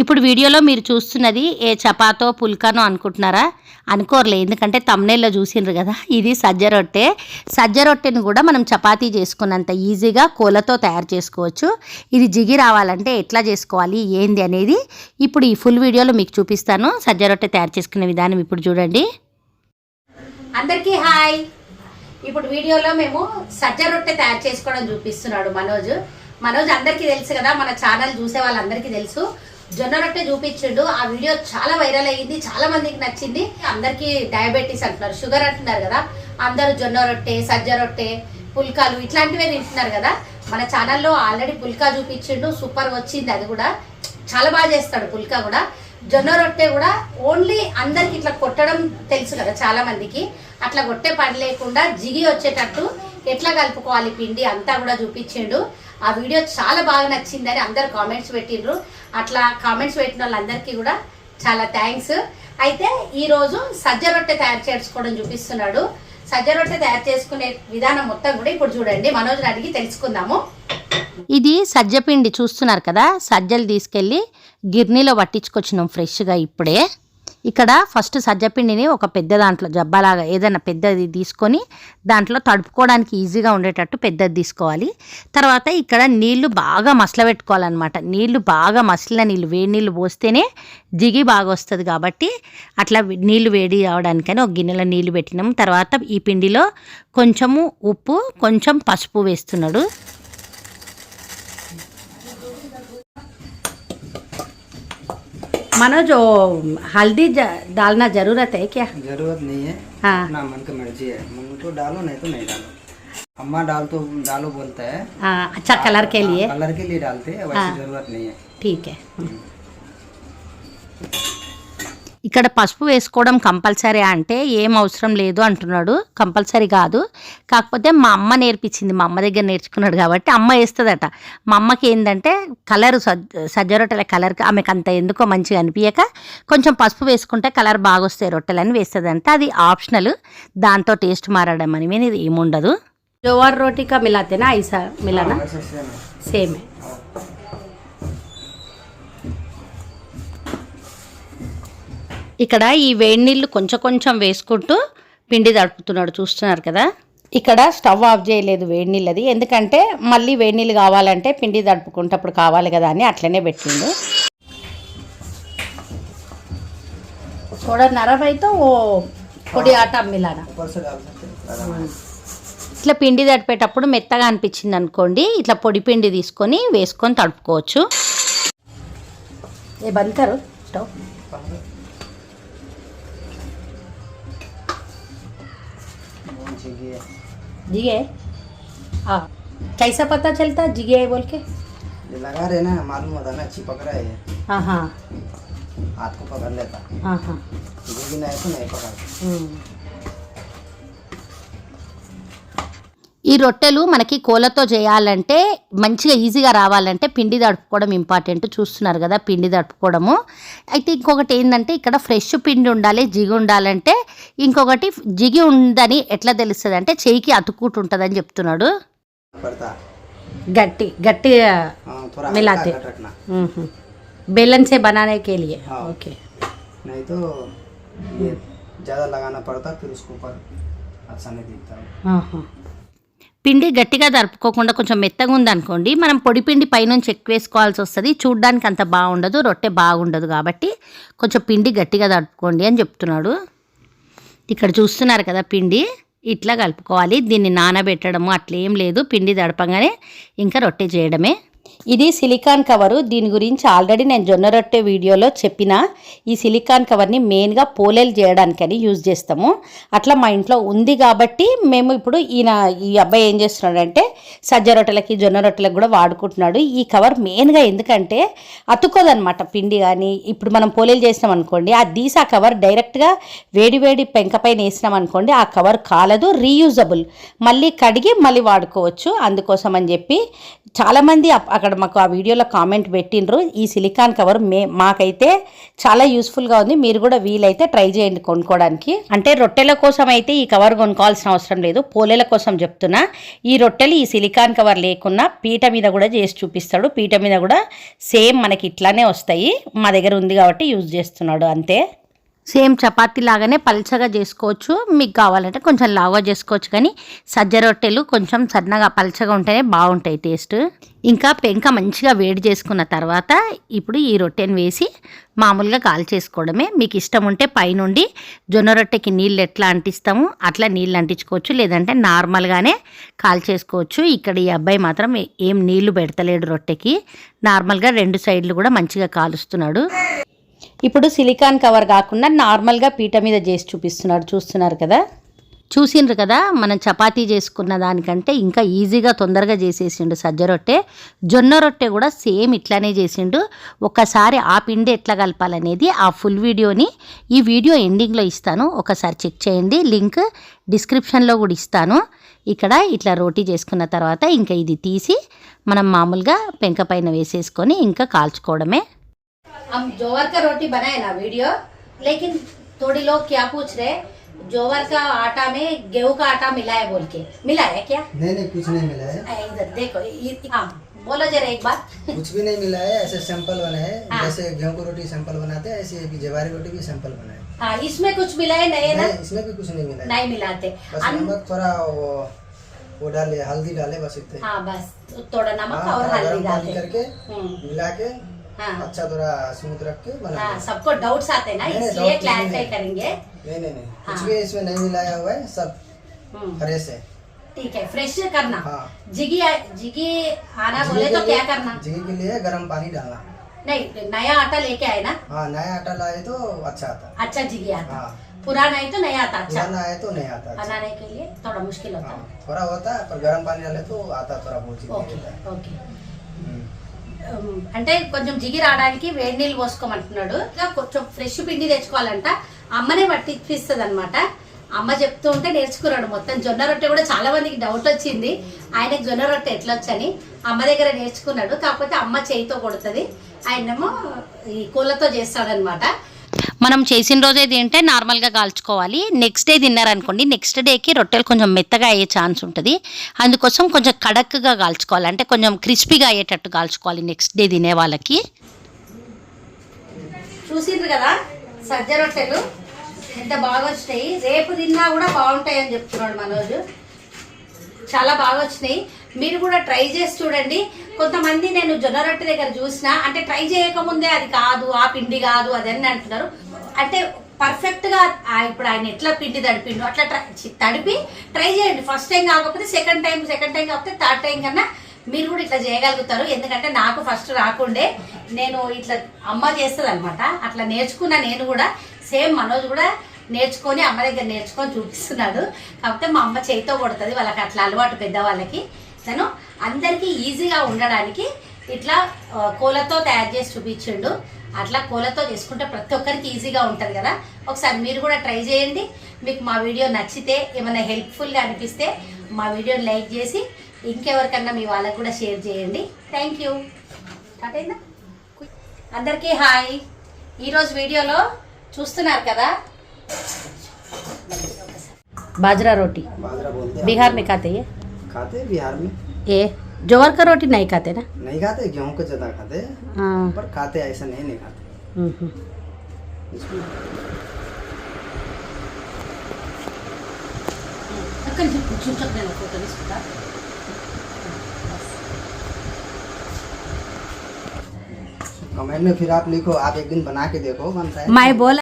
ఇప్పుడు వీడియోలో మీరు చూస్తున్నది ఏ చపాతో పుల్కానో అనుకుంటున్నారా? అనుకోరలే ఎందుకంటే తమ్నేల్లో చూసిండ్రు కదా ఇది సజ్జ రొట్టె. సజ్జ రొట్టెను కూడా మనం చపాతీ చేసుకున్నంత ఈజీగా కోలతో తయారు చేసుకోవచ్చు. ఇది జిగి రావాలంటే ఎట్లా చేసుకోవాలి ఏంది అనేది ఇప్పుడు ఈ ఫుల్ వీడియోలో మీకు చూపిస్తాను. సజ్జ రొట్టె తయారు చేసుకునే విధానం ఇప్పుడు చూడండి. అందరికీ హాయ్. ఇప్పుడు వీడియోలో మేము సజ్జ రొట్టె తయారు చేసుకోవడం చూపిస్తున్నాడు మనోజ్. మనోజ్ అందరికీ తెలుసు కదా మన ఛానల్ చూసే వాళ్ళందరికీ తెలుసు. జొన్న రొట్టె చూపించిండు. ఆ వీడియో చాలా వైరల్ అయ్యింది. చాలా మందికి నచ్చింది. అందరికీ డయాబెటీస్ అంటున్నారు. షుగర్ అంటున్నారు కదా. అందరూ జొన్న రొట్టె సజ్జ రొట్టె పుల్కాలు ఇట్లాంటివే తింటున్నారు కదా. మన ఛానల్లో ఆల్రెడీ పుల్కా చూపించిండు. సూపర్ వచ్చింది అది కూడా. చాలా బాగా చేస్తాడు పుల్కా కూడా. జొన్న రొట్టె కూడా ఓన్లీ అందరికి ఇట్లా కొట్టడం తెలుసు కదా చాలా మందికి. అట్లా కొట్టే పని లేకుండా జిగి వచ్చేటట్టు ఎట్లా కలుపుకోవాలి పిండి అంతా కూడా చూపించిండు. ఆ వీడియో చాలా బాగా నచ్చిందని అందరు కామెంట్స్ పెట్టిండ్రు. అట్లా కామెంట్స్ పెట్టిన వాళ్ళందరికీ కూడా చాలా థ్యాంక్స్ అయితే ఈరోజు సజ్జ రొట్టె తయారు చేసుకోవడం చూపిస్తున్నాడు. సజ్జ రొట్టె తయారు చేసుకునే విధానం మొత్తం కూడా ఇప్పుడు చూడండి. మనోజ్ని అడిగి తెలుసుకుందాము. ఇది సజ్జపిండి చూస్తున్నారు కదా? సజ్జలు తీసుకెళ్ళి గిర్నీలో పట్టించుకొచ్చినాం ఫ్రెష్గా ఇప్పుడే. ఇక్కడ ఫస్ట్ సజ్జపిండిని ఒక పెద్ద దాంట్లో జబ్బలాగా ఏదైనా పెద్దది తీసుకొని దాంట్లో తడుపుకోవడానికి ఈజీగా ఉండేటట్టు పెద్దది తీసుకోవాలి. తర్వాత ఇక్కడ నీళ్ళు బాగా మసలబెట్టుకోవాలన్నమాట. నీళ్ళు బాగా మసలిన నీళ్ళు వేడి నీళ్ళు పోస్తేనే జిగి బాగా వస్తుంది కాబట్టి అట్లా నీళ్ళు వేడి అవడానికని ఒక గిన్నెలో నీళ్ళు పెట్టినాం. తర్వాత ఈ పిండిలో కొంచెము ఉప్పు కొంచెం పసుపు వేస్తున్నాడు. मनोज जो हल्दी डालना ज़रूरत है क्या? ज़रूरत नहीं है। हाँ। ना मन की मर्ज़ी है। मन तो डालो नहीं तो नहीं डालो। अम्मा डाल तो डालो बोलता है। हाँ, अच्छा कलर के लिए। कलर के लिए डालते हैं हाँ। ज़रूरत नहीं है। ठीक है। ఇక్కడ పసుపు వేసుకోవడం కంపల్సరీ అంటే ఏం అవసరం లేదు అంటున్నాడు. కంపల్సరీ కాదు. కాకపోతే మా అమ్మ నేర్పించింది. మా అమ్మ దగ్గర నేర్చుకున్నాడు కాబట్టి అమ్మ వేస్తుందట. మా అమ్మకి ఏంటంటే కలర్ సజ్జ రొట్టెల కలర్ ఆమెకు అంత ఎందుకో మంచిగా అనిపించక కొంచెం పసుపు వేసుకుంటే కలర్ బాగా వస్తాయి రొట్టెలని వేస్తుందంట. అది ఆప్షనల్. దాంతో టేస్ట్ మారడం అని మీద ఏముండదు. జోవార్ రోటీ కా మిలాతేనా? ఐసా మిలానా? సేమే. ఇక్కడ ఈ వేడి నీళ్ళు కొంచెం కొంచెం వేసుకుంటూ పిండి తడుపుతున్నాడు చూస్తున్నారు కదా? ఇక్కడ స్టవ్ ఆఫ్ చేయలేదు వేడి నీళ్ళు అది. ఎందుకంటే మళ్ళీ వేడి నీళ్ళు కావాలంటే పిండి తడుపుకుంటప్పుడు కావాలి కదా అని అట్లనే పెట్టిండు. చూడండి నరవైతే ఓ పొడి ఆట అమ్మిలాగా ఇట్లా పిండి తడిపేటప్పుడు మెత్తగా అనిపించింది అనుకోండి ఇట్లా పొడి పిండి తీసుకొని వేసుకొని తడుపుకోవచ్చు. ఏ బంతారు స్టవ్. जिगी। है हाँ। कैसा पता चलता? जिगे है बोल के। लगा रहे ना मालूम होता ना अच्छी पकड़ा है हाँ हाँ। हाथ को पकड़ लेता। हाँ हाँ। जिगे नहीं तो नहीं पकड़। ఈ రొట్టెలు మనకి కోలతో చేయాలంటే మంచిగా ఈజీగా రావాలంటే పిండి తడుపుకోవడం ఇంపార్టెంట్ చూస్తున్నారు కదా పిండి తడుపుకోవడము అయితే ఇంకొకటి ఏంటంటే ఇక్కడ ఫ్రెష్ పిండి ఉండాలి జిగి ఉండాలంటే ఇంకొకటి జిగి ఉందని ఎట్లా తెలుస్తుంది అంటే చేయికి అతుక్కుంటుంటుందని చెప్తున్నాడు पड़ता గట్టి గట్టి हाँ थोड़ा मिलाते। हल्का रखना మ్మ్. బెల్లం సే బనానే కే లియే हाँ। ఓకే नहीं तो ये ज़्यादा लगाना पड़ता फिर उसके ऊपर अच्छा नहीं दिखता ఆహా. పిండి గట్టిగా దరుపుకోకుండా కొంచెం మెత్తగా ఉందనుకోండి మనం పొడి పిండి పైనుంచి ఎక్కువ వేసుకోవాల్సి వస్తుంది. చూడ్డానికి అంత బాగుండదు రొట్టె బాగుండదు కాబట్టి కొంచెం పిండి గట్టిగా దరుపుకోండి అని చెప్తున్నాడు. ఇక్కడ చూస్తున్నారు కదా పిండి ఇట్లా కలుపుకోవాలి. దీన్ని నానబెట్టడము అట్లేం లేదు పిండి దడపంగానే ఇంకా రొట్టె చేయడమే. ఇది సిలికాన్ కవరు దీని గురించి ఆల్రెడీ నేను జొన్న రొట్టె వీడియోలో చెప్పిన. ఈ సిలికాన్ కవర్ని మెయిన్గా పోలేలు చేయడానికని యూజ్ చేస్తాము. అట్లా మా ఇంట్లో ఉంది కాబట్టి మేము ఇప్పుడు ఈయన ఈ అబ్బాయి ఏం చేస్తున్నాడంటే సజ్జ రొట్టెలకి జొన్న రొట్టెలకు కూడా వాడుకుంటున్నాడు. ఈ కవర్ మెయిన్గా ఎందుకంటే అతుక్కోదనమాట పిండి కానీ ఇప్పుడు మనం పోలేలు చేసినాం అనుకోండి ఆ తీసి ఆ కవర్ డైరెక్ట్గా వేడి వేడి వేసినాం అనుకోండి ఆ కవర్ కాలదు రీయూజబుల్ మళ్ళీ కడిగి మళ్ళీ వాడుకోవచ్చు. అందుకోసం అని చెప్పి చాలామంది అక్కడ మాకు ఆ వీడియోలో కామెంట్ పెట్టిండ్రు. ఈ సిలికాన్ కవర్ మే మాకైతే చాలా యూస్ఫుల్గా ఉంది. మీరు కూడా వీలైతే ట్రై చేయండి కొనుక్కోవడానికి. అంటే రొట్టెల కోసం అయితే ఈ కవర్ కొనుక్కోవాల్సిన అవసరం లేదు. పోలేల కోసం చెప్తున్నా. ఈ రొట్టెలు ఈ సిలికాన్ కవర్ లేకున్నా పీట మీద కూడా చేసి చూపిస్తాడు. పీట మీద కూడా సేమ్ మనకి ఇట్లానే వస్తాయి. మా దగ్గర ఉంది కాబట్టి యూజ్ చేస్తున్నాడు. అంతే. సేమ్ చపాతీ లాగానే పల్చగా చేసుకోవచ్చు. మీకు కావాలంటే కొంచెం లావుగా చేసుకోవచ్చు కానీ సజ్జ రొట్టెలు కొంచెం సన్నగా పల్చగా ఉంటేనే బాగుంటాయి టేస్ట్. ఇంకా పెంక మంచిగా వేడి చేసుకున్న తర్వాత ఇప్పుడు ఈ రొట్టెని వేసి మామూలుగా కాల్ చేసుకోవడమే. మీకు ఇష్టం ఉంటే పైనుండి జొన్న రొట్టెకి నీళ్ళు ఎట్లా అంటిస్తాము అట్లా నీళ్ళు అంటించుకోవచ్చు. లేదంటే నార్మల్గానే కాల్ చేసుకోవచ్చు. ఇక్కడ ఈ అబ్బాయి మాత్రం ఏం నీళ్ళు పెడతలేడు రొట్టెకి. నార్మల్గా రెండు సైడ్లు కూడా మంచిగా కాలుస్తున్నాడు. ఇప్పుడు సిలికాన్ కవర్ కాకుండా నార్మల్గా పీట మీద చేసి చూపిస్తున్నాడు చూస్తున్నారు కదా? చూసిండ్రు కదా మనం చపాతీ చేసుకున్న దానికంటే ఇంకా ఈజీగా తొందరగా చేసేసిండు సజ్జ రొట్టె. జొన్న రొట్టె కూడా సేమ్ ఇట్లానే చేసిండు. ఒక్కసారి ఆ పిండి ఎట్లా కలపాలనేది ఆ ఫుల్ వీడియోని ఈ వీడియో ఎండింగ్లో ఇస్తాను. ఒకసారి చెక్ చేయండి. లింక్ డిస్క్రిప్షన్లో కూడా ఇస్తాను. ఇక్కడ ఇట్లా రోటీ చేసుకున్న తర్వాత ఇంకా ఇది తీసి మనం మామూలుగా పెంక పైన వేసేసుకొని ఇంకా కాల్చుకోవడమే. हम जोवर का रोटी बनाए ना वीडियो लेकिन थोड़ी लोग क्या पूछ रहे जोवर का आटा में गेहूँ का आटा मिला है बोल के। मिला है क्या? नहीं नहीं कुछ नहीं मिला है। इधर देखो हाँ बोलो जरा एक बार। कुछ भी नहीं मिला है ऐसे सैंपल बने हैं। हाँ। जैसे गेहूँ की रोटी सैंपल बनाते हैं ऐसे भी जवारी रोटी भी सैंपल बनाए हाँ। इसमें कुछ मिला है नहीं ना? इसमें भी कुछ नहीं मिला है। नहीं मिलाते। बस नमक थोड़ा वो वो डाले हल्दी डाले बस इतने। हाँ बस थोड़ा नमक हाँ, और हल्दी डालते करके हम्म, मिला के हाँ। अच्छा थोड़ा स्मूथ रख के बना हाँ सबको डाउट्स आते हैं ना इसलिए क्लैरिफाई करेंगे। नहीं नहीं नहीं कुछ हाँ। भी इसमें नहीं मिलाया हुआ है सब हम्म, फ्रेश है ठीक है फ्रेश करना। हाँ। जिगी जिगी आना बोले तो क्या करना? जिगे के लिए गर्म पानी डालना। नहीं नया आटा लेके आए ना? हाँ नया आटा लाए तो अच्छा आता। अच्छा जिगी आता। हाँ। पुराना है तो नहीं आता अच्छा। पुराना आए तो नहीं आता अच्छा। बनाने के लिए थोड़ा मुश्किल होता। हाँ, है थोड़ा होता है पर गर्म पानी डाले तो आता थोड़ा बहुत चीज़ ఓకే అంటే కొంచెం జిగి రావడానికి వేడి నీళ్ళు పోసుకోమంటున్నాడు. కొంచెం ఫ్రెష్ పిండి తెచ్చుకోవాలంట. అమ్మనే పట్టిపిస్తుంది అనమాట అమ్మ చెప్తూ ఉంటే నేర్చుకున్నాడు మొత్తం. జొన్న రొట్టె కూడా చాలా మందికి డౌట్ వచ్చింది. ఆయనకి జొన్న రొట్టె ఎట్లొచ్చని అమ్మ దగ్గర నేర్చుకున్నాడు. కాకపోతే అమ్మ చేయితో కొడుతుంది. ఆయనేమో ఈ కూలతో చేస్తాడనమాట మనం చేసిన రోజే తింటే నార్మల్గా కాల్చుకోవాలి. నెక్స్ట్ డే తిన్నారనుకోండి నెక్స్ట్ డేకి రొట్టెలు కొంచెం మెత్తగా అయ్యే ఛాన్స్ ఉంటుంది. అందుకోసం కొంచెం కడక్గా కాల్చుకోవాలి. అంటే కొంచెం క్రిస్పీగా అయ్యేటట్టు కాల్చుకోవాలి నెక్స్ట్ డే తినే వాళ్ళకి. చూసిండ్రు కదా సజ్జ రొట్టెలు? ఎంత బాగా వచ్చినాయి. రేపు తిన్నా కూడా బాగుంటాయి అని చెప్తున్నాడు మనోజు. చాలా బాగా వచ్చినాయి. మీరు కూడా ట్రై చేసి చూడండి. కొంతమంది నేను జొన్న రొట్టె దగ్గర చూసిన అంటే ట్రై చేయకముందే అది కాదు ఆ పిండి కాదు అది అని అంటున్నారు. అంటే పర్ఫెక్ట్గా ఆ ఇప్పుడు ఆయన ఎట్లా పిండి తడిపిండు అట్లా ట్రై తడిపి ట్రై చేయండి. ఫస్ట్ టైం కాకపోతే సెకండ్ టైం సెకండ్ టైం కాకపోతే థర్డ్ టైం కన్నా మీరు కూడా ఇట్లా చేయగలుగుతారు. ఎందుకంటే నాకు ఫస్ట్ రాకుండే నేను ఇట్లా అమ్మ చేస్తుంది అనమాట అట్లా నేర్చుకున్నా నేను కూడా సేమ్ మనోజ్ కూడా నేర్చుకొని అమ్మ దగ్గర నేర్చుకొని చూపిస్తున్నాడు. కాకపోతే మా అమ్మ చేయితో కొడుతుంది వాళ్ళకి అట్లా అలవాటు పెద్దవాళ్ళకి. తను అందరికీ ఈజీగా ఉండడానికి ఇట్లా కోలతో తయారు చేసి చూపించిండు. అట్లా కోలతో చేసుకుంటే ప్రతి ఒక్కరికి ఈజీగా ఉంటుంది కదా. ఒకసారి మీరు కూడా ట్రై చేయండి. మీకు మా వీడియో నచ్చితే ఏమైనా హెల్ప్ఫుల్గా అనిపిస్తే మా వీడియోని లైక్ చేసి ఇంకెవరికన్నా మీ వాళ్ళకు కూడా షేర్ చేయండి. Thank you. అటైందా అందరికీ హాయ్. ఈరోజు వీడియోలో చూస్తున్నారు కదా बाजरा रोटी। बाजरा बोलते हैं। बिहार में खाते ये? खाते हैं बिहार में। ये ज्वार का रोटी नहीं खाते ना? नहीं खाते गेहूँ का ज़्यादा खाते हाँ। पर खाते ऐसा नहीं नहीं खाते। कमेंट में फिर आप लिखो आप एक दिन बना के देखो बनता मैं बोला।